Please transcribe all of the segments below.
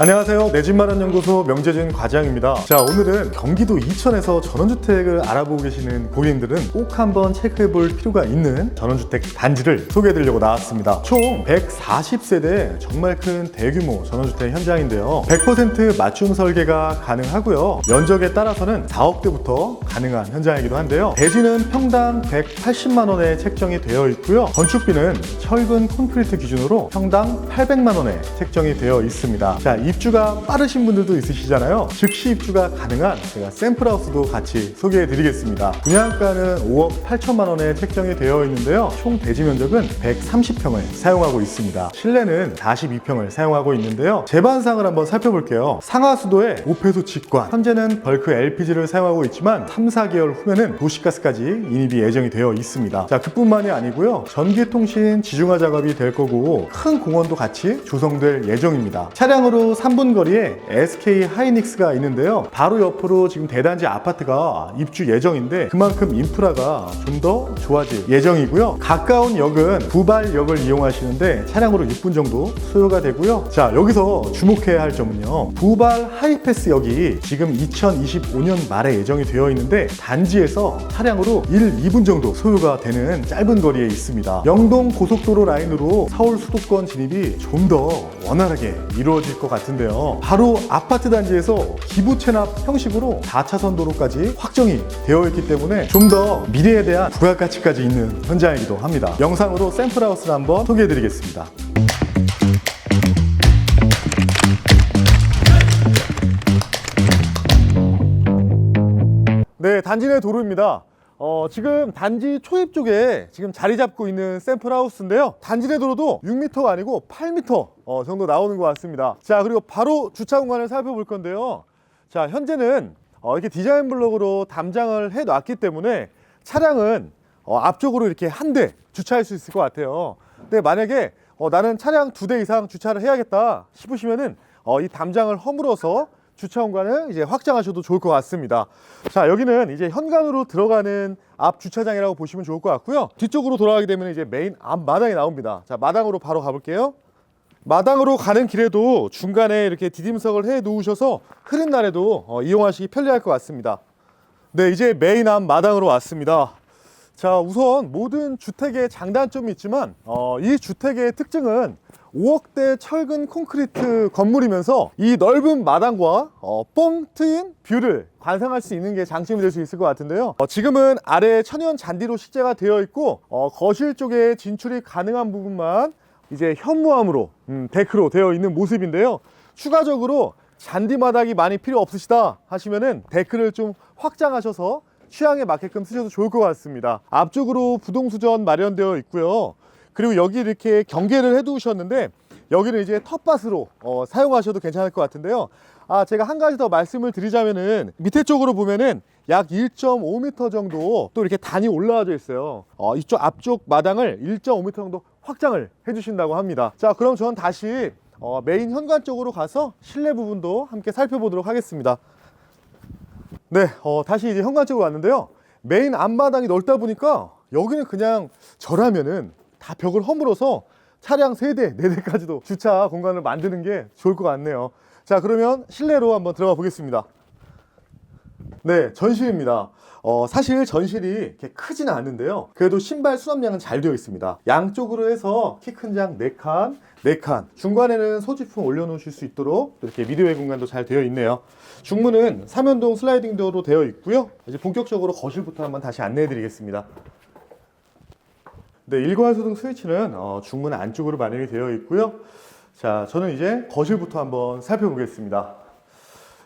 안녕하세요. 내 집 마련 연구소 명재진 과장입니다. 자, 오늘은 경기도 이천에서 전원주택을 알아보고 계시는 고객님들은 꼭 한번 체크해 볼 필요가 있는 전원주택 단지를 소개해 드리려고 나왔습니다. 총 140세대 정말 큰 대규모 전원주택 현장인데요. 100% 맞춤 설계가 가능하고요. 면적에 따라서는 4억대부터 가능한 현장이기도 한데요. 대지는 평당 180만 원에 책정이 되어 있고요. 건축비는 철근 콘크리트 기준으로 평당 800만 원에 책정이 되어 있습니다. 자, 입주가 빠르신 분들도 있으시잖아요. 즉시 입주가 가능한 제가 샘플하우스도 같이 소개해 드리겠습니다. 분양가는 5억 8천만 원에 책정이 되어 있는데요. 총 대지 면적은 130평을 사용하고 있습니다. 실내는 42평을 사용하고 있는데요. 제반상을 한번 살펴볼게요. 상하수도에 오폐수 직관. 현재는 벌크 LPG를 사용하고 있지만 3, 4개월 후에는 도시가스까지 인입이 예정이 되어 있습니다. 자, 그뿐만이 아니고요. 전기통신 지중화 작업이 될 거고 큰 공원도 같이 조성될 예정입니다. 차량으로 3분 거리에 SK 하이닉스가 있는데요. 바로 옆으로 지금 대단지 아파트가 입주 예정인데 그만큼 인프라가 좀 더 좋아질 예정이고요. 가까운 역은 부발역을 이용하시는데 차량으로 6분 정도 소요가 되고요. 자, 여기서 주목해야 할 점은요. 부발 하이패스역이 지금 2025년 말에 예정이 되어 있는데 단지에서 차량으로 1, 2분 정도 소요가 되는 짧은 거리에 있습니다. 영동 고속도로 라인으로 서울 수도권 진입이 좀 더 원활하게 이루어질 것 같 은데요. 바로 아파트 단지에서 기부 체납 형식으로 4차선 도로까지 확정이 되어 있기 때문에 좀 더 미래에 대한 부가가치까지 있는 현장이기도 합니다. 영상으로 샘플하우스를 한번 소개해 드리겠습니다. 네, 단지 내 도로입니다. 어, 지금 단지 초입 쪽에 지금 자리 잡고 있는 샘플 하우스인데요. 단지 내 도로도 6m 아니고 8m 어, 정도 나오는 것 같습니다. 자, 그리고 바로 주차 공간을 살펴볼 건데요. 자, 현재는 어, 이렇게 디자인 블록으로 담장을 해 놨기 때문에 차량은 어, 앞쪽으로 이렇게 한 대 주차할 수 있을 것 같아요. 근데 만약에 어, 나는 차량 두 대 이상 주차를 해야겠다 싶으시면은 어, 이 담장을 허물어서 주차 공간을 이제 확장하셔도 좋을 것 같습니다. 자, 여기는 이제 현관으로 들어가는 앞 주차장이라고 보시면 좋을 것 같고요. 뒤쪽으로 돌아가게 되면 이제 메인 앞 마당이 나옵니다. 자, 마당으로 바로 가볼게요. 마당으로 가는 길에도 중간에 이렇게 디딤석을 해 놓으셔서 흐린 날에도 어, 이용하시기 편리할 것 같습니다. 네, 이제 메인 앞 마당으로 왔습니다. 자, 우선 모든 주택의 장단점이 있지만 어, 이 주택의 특징은 5억대 철근 콘크리트 건물이면서 이 넓은 마당과 어, 뻥 트인 뷰를 관상할 수 있는 게 장점이 될 수 있을 것 같은데요. 어, 지금은 아래 천연 잔디로 식재가 되어 있고 어, 거실 쪽에 진출이 가능한 부분만 이제 현무암으로 음, 데크로 되어 있는 모습인데요. 추가적으로 잔디 마당이 많이 필요 없으시다 하시면은 데크를 좀 확장하셔서 취향에 맞게끔 쓰셔도 좋을 것 같습니다. 앞쪽으로 부동수전 마련되어 있고요. 그리고 여기 이렇게 경계를 해 두셨는데 여기는 이제 텃밭으로 어, 사용하셔도 괜찮을 것 같은데요. 아, 제가 한 가지 더 말씀을 드리자면은 밑에 쪽으로 보면은 약 1.5m 정도 또 이렇게 단이 올라와져 있어요. 어, 이쪽 앞쪽 마당을 1.5m 정도 확장을 해주신다고 합니다. 자, 그럼 저는 다시 어, 메인 현관 쪽으로 가서 실내 부분도 함께 살펴보도록 하겠습니다. 네, 어, 다시 이제 현관 쪽으로 왔는데요. 메인 앞마당이 넓다 보니까 여기는 그냥 저라면은 다 벽을 허물어서 차량 3대, 4대까지도 주차 공간을 만드는 게 좋을 것 같네요. 자, 그러면 실내로 한번 들어가 보겠습니다. 네, 전실입니다. 어, 사실 전실이 이렇게 크지는 않는데요. 그래도 신발 수납량은 잘 되어 있습니다. 양쪽으로 해서 키 큰 장 4칸, 4칸. 중간에는 소지품 올려놓으실 수 있도록 또 이렇게 미드웨이 공간도 잘 되어 있네요. 중문은 삼연동 슬라이딩 도어로 되어 있고요. 이제 본격적으로 거실부터 한번 다시 안내해 드리겠습니다. 네, 일괄소등 스위치는 어, 중문 안쪽으로 마련이 되어 있고요. 자, 저는 이제 거실부터 한번 살펴보겠습니다.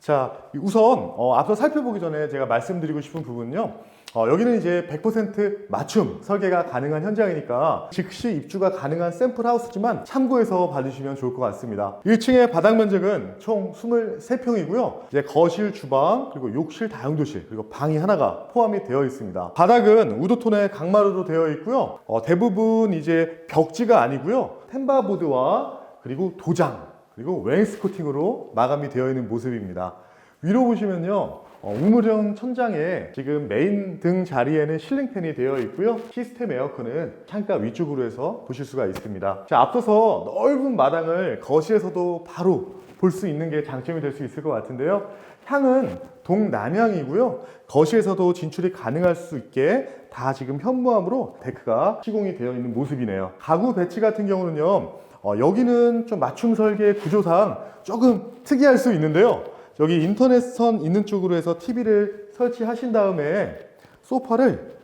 자, 우선 어, 앞서 살펴보기 전에 제가 말씀드리고 싶은 부분은요. 어, 여기는 이제 100% 맞춤 설계가 가능한 현장이니까 즉시 입주가 가능한 샘플 하우스지만 참고해서 봐주시면 좋을 것 같습니다. 1층의 바닥 면적은 총 23평이고요. 이제 거실, 주방, 그리고 욕실, 다용도실, 그리고 방이 하나가 포함이 되어 있습니다. 바닥은 우드톤의 강마루로 되어 있고요. 어, 대부분 이제 벽지가 아니고요. 템바보드와 그리고 도장, 그리고 웨인스코팅으로 마감이 되어 있는 모습입니다. 위로 보시면요. 어, 우물형 천장에 지금 메인 등 자리에는 실링팬이 되어 있고요. 시스템 에어컨은 창가 위쪽으로 해서 보실 수가 있습니다. 자, 앞서서 넓은 마당을 거실에서도 바로 볼 수 있는 게 장점이 될 수 있을 것 같은데요. 향은 동남향이고요. 거실에서도 진출이 가능할 수 있게 다 지금 현무암으로 데크가 시공이 되어 있는 모습이네요. 가구 배치 같은 경우는요. 어, 여기는 좀 맞춤 설계 구조상 조금 특이할 수 있는데요. 여기 인터넷선 있는 쪽으로 해서 TV를 설치하신 다음에 소파를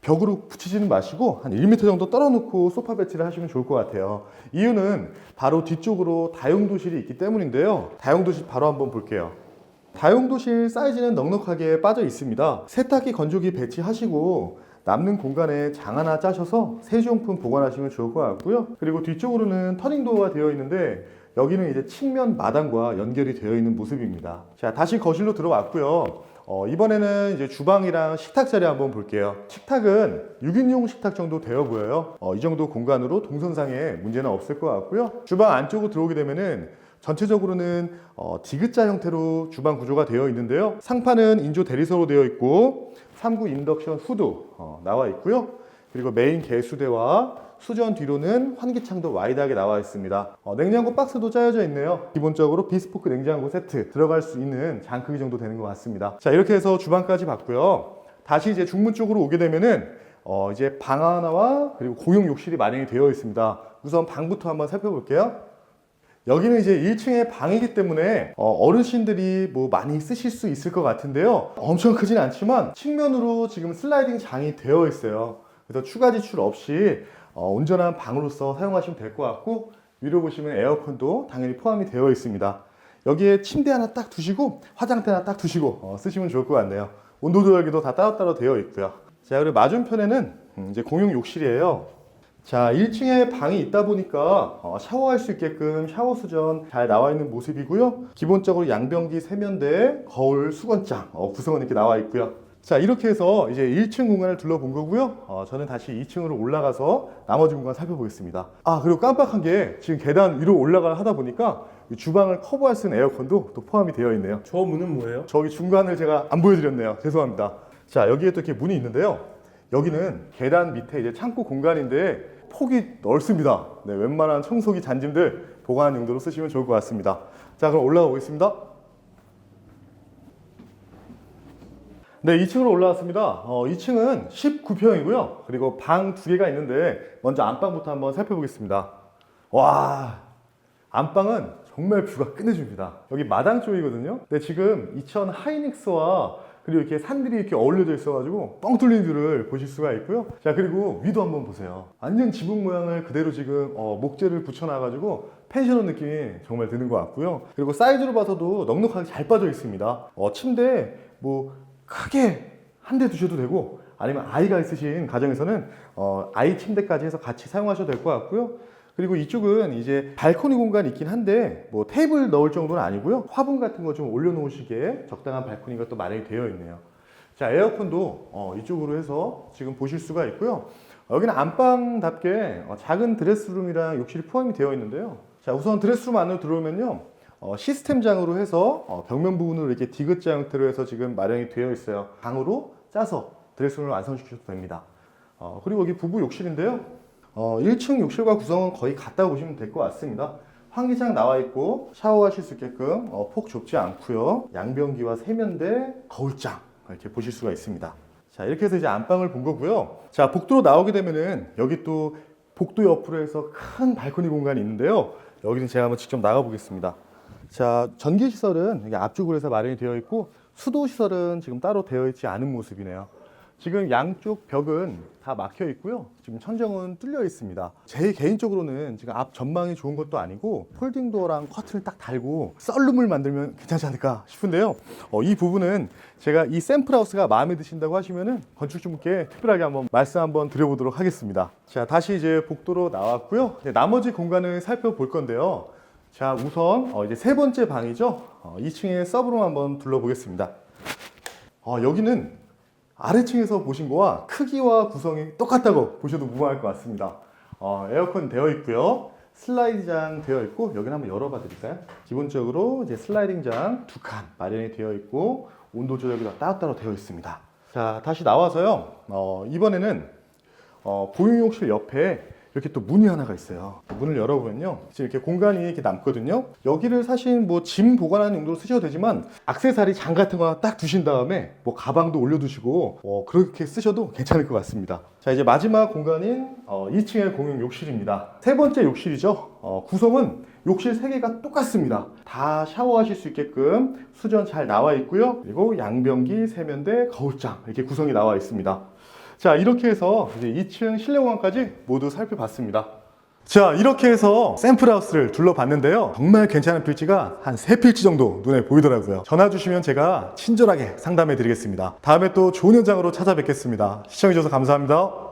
벽으로 붙이지는 마시고 한 1m 정도 떨어놓고 소파 배치를 하시면 좋을 것 같아요. 이유는 바로 뒤쪽으로 다용도실이 있기 때문인데요. 다용도실 바로 한번 볼게요. 다용도실 사이즈는 넉넉하게 빠져 있습니다. 세탁기 건조기 배치하시고 남는 공간에 장 하나 짜셔서 세수용품 보관하시면 좋을 것 같고요. 그리고 뒤쪽으로는 터닝도어가 되어 있는데 여기는 이제 측면 마당과 연결이 되어 있는 모습입니다. 자, 다시 거실로 들어왔고요. 어, 이번에는 이제 주방이랑 식탁 자리 한번 볼게요. 식탁은 6인용 식탁 정도 되어 보여요. 어, 이 정도 공간으로 동선상에 문제는 없을 것 같고요. 주방 안쪽으로 들어오게 되면은 전체적으로는 어, 디귿자 형태로 주방 구조가 되어 있는데요. 상판은 인조 대리석으로 되어 있고 3구 인덕션 후드 어, 나와 있고요. 그리고 메인 개수대와 수전 뒤로는 환기창도 와이드하게 나와 있습니다. 어, 냉장고 박스도 짜여져 있네요. 기본적으로 비스포크 냉장고 세트 들어갈 수 있는 장 크기 정도 되는 것 같습니다. 자 이렇게 해서 주방까지 봤고요. 다시 이제 중문 쪽으로 오게 되면은 어, 이제 방 하나와 그리고 공용 욕실이 마련이 되어 있습니다. 우선 방부터 한번 살펴볼게요. 여기는 이제 1층의 방이기 때문에 어, 르신들이 뭐 많이 쓰실 수 있을 것 같은데요. 엄청 크진 않지만 측면으로 지금 슬라이딩 장이 되어 있어요. 그래서 추가 지출 없이 어, 온전한 방으로서 사용하시면 될 것 같고 위로 보시면 에어컨도 당연히 포함이 되어 있습니다. 여기에 침대 하나 딱 두시고 화장대 하나 딱 두시고 어, 쓰시면 좋을 것 같네요. 온도 조절기도 다 따로따로 되어 있고요. 자 그리고 맞은편에는 음, 이제 공용 욕실이에요. 자, 1층에 방이 있다 보니까 어, 샤워할 수 있게끔 샤워 수전 잘 나와 있는 모습이고요. 기본적으로 양변기 세면대, 거울, 수건장 어, 구성은 이렇게 나와 있고요. 자, 이렇게 해서 이제 1층 공간을 둘러본 거고요. 어, 저는 다시 2층으로 올라가서 나머지 공간 살펴보겠습니다. 아, 그리고 깜빡한 게 지금 계단 위로 올라가 하다 보니까 이 주방을 커버할 수 있는 에어컨도 또 포함이 되어 있네요. 저 문은 뭐예요? 저기 중간을 제가 안 보여드렸네요. 죄송합니다. 자, 여기에 또 이렇게 문이 있는데요. 여기는 계단 밑에 이제 창고 공간인데 폭이 넓습니다. 네, 웬만한 청소기 잔짐들 보관 용도로 쓰시면 좋을 것 같습니다. 자, 그럼 올라가 보겠습니다. 네, 2층으로 올라왔습니다. 어, 2층은 19평이고요. 그리고 방 두 개가 있는데 먼저 안방부터 한번 살펴보겠습니다. 와, 안방은 정말 뷰가 끝내줍니다. 여기 마당 쪽이거든요. 근데 지금 2000 하이닉스와 그리고 이렇게 산들이 이렇게 어울려져 있어가지고 뻥 뚫린 뷰를 보실 수가 있고요. 자 그리고 위도 한번 보세요. 완전 지붕 모양을 그대로 지금 어, 목재를 붙여놔가지고 펜션원 느낌이 정말 드는 것 같고요. 그리고 사이즈로 봐서도 넉넉하게 잘 빠져 있습니다. 어, 침대 뭐 크게 한 대 두셔도 되고 아니면 아이가 있으신 가정에서는 어, 아이 침대까지 해서 같이 사용하셔도 될 것 같고요. 그리고 이쪽은 이제 발코니 공간이 있긴 한데 뭐 테이블 넣을 정도는 아니고요. 화분 같은 거 좀 올려놓으시기에 적당한 발코니가 또 마련이 되어 있네요. 자 에어컨도 어, 이쪽으로 해서 지금 보실 수가 있고요. 어, 여기는 안방답게 어, 작은 드레스룸이랑 욕실이 포함이 되어 있는데요. 자 우선 드레스룸 안으로 들어오면요. 어, 시스템장으로 해서 어, 벽면 부분으로 이렇게 디귿자 형태로 해서 지금 마련이 되어 있어요. 방으로 짜서 드레스룸을 완성시켜도 됩니다. 어, 그리고 여기 부부 욕실인데요. 어, 1층 욕실과 구성은 거의 같다고 보시면 될 것 같습니다. 환기장 나와 있고 샤워하실 수 있게끔 어, 폭 좁지 않고요. 양변기와 세면대, 거울장 이렇게 보실 수가 있습니다. 자 이렇게 해서 이제 안방을 본 거고요. 자 복도로 나오게 되면은 여기 또 복도 옆으로 해서 큰 발코니 공간이 있는데요. 여기는 제가 한번 직접 나가 보겠습니다. 자 전기 시설은 여기 앞쪽으로 해서 마련이 되어 있고 수도 시설은 지금 따로 되어 있지 않은 모습이네요. 지금 양쪽 벽은 다 막혀 있고요. 지금 천정은 뚫려 있습니다. 제 개인적으로는 지금 앞 전망이 좋은 것도 아니고 폴딩 도어랑 커튼을 딱 달고 썰룸을 만들면 괜찮지 않을까 싶은데요. 어, 이 부분은 제가 이 샘플 하우스가 마음에 드신다고 하시면은 건축주분께 특별하게 한번 말씀 한번 드려보도록 하겠습니다. 자, 다시 이제 복도로 나왔고요. 이제 나머지 공간을 살펴볼 건데요. 자, 우선 어, 이제 세 번째 방이죠. 어, 2층의 서브룸 한번 둘러보겠습니다. 어, 여기는 아래층에서 보신 거와 크기와 구성이 똑같다고 보셔도 무방할 것 같습니다. 어, 에어컨 되어 있고요. 슬라이드장 되어 있고 여기는 한번 열어봐 드릴까요? 기본적으로 이제 슬라이딩장 두 칸 마련이 되어 있고 온도 조절이 다 따로따로 되어 있습니다. 자 다시 나와서요. 어, 이번에는 어, 보육욕실 옆에 이렇게 또 문이 하나가 있어요. 문을 열어보면요. 지금 이렇게 공간이 이렇게 남거든요. 여기를 사실 뭐 짐 보관하는 용도로 쓰셔도 되지만 액세서리 장 같은 거 하나 딱 두신 다음에 뭐 가방도 올려두시고 어, 그렇게 쓰셔도 괜찮을 것 같습니다. 자 이제 마지막 공간인 어, 2층의 공용 욕실입니다. 세 번째 욕실이죠. 어, 구성은 욕실 세 개가 똑같습니다. 다 샤워하실 수 있게끔 수전 잘 나와 있고요. 그리고 양변기, 세면대, 거울장 이렇게 구성이 나와 있습니다. 자, 이렇게 해서 이제 2층 실내 공간까지 모두 살펴봤습니다. 자, 이렇게 해서 샘플하우스를 둘러봤는데요. 정말 괜찮은 필지가 한 세필지 정도 눈에 보이더라고요. 전화 주시면 제가 친절하게 상담해 드리겠습니다. 다음에 또 좋은 현장으로 찾아뵙겠습니다. 시청해주셔서 감사합니다.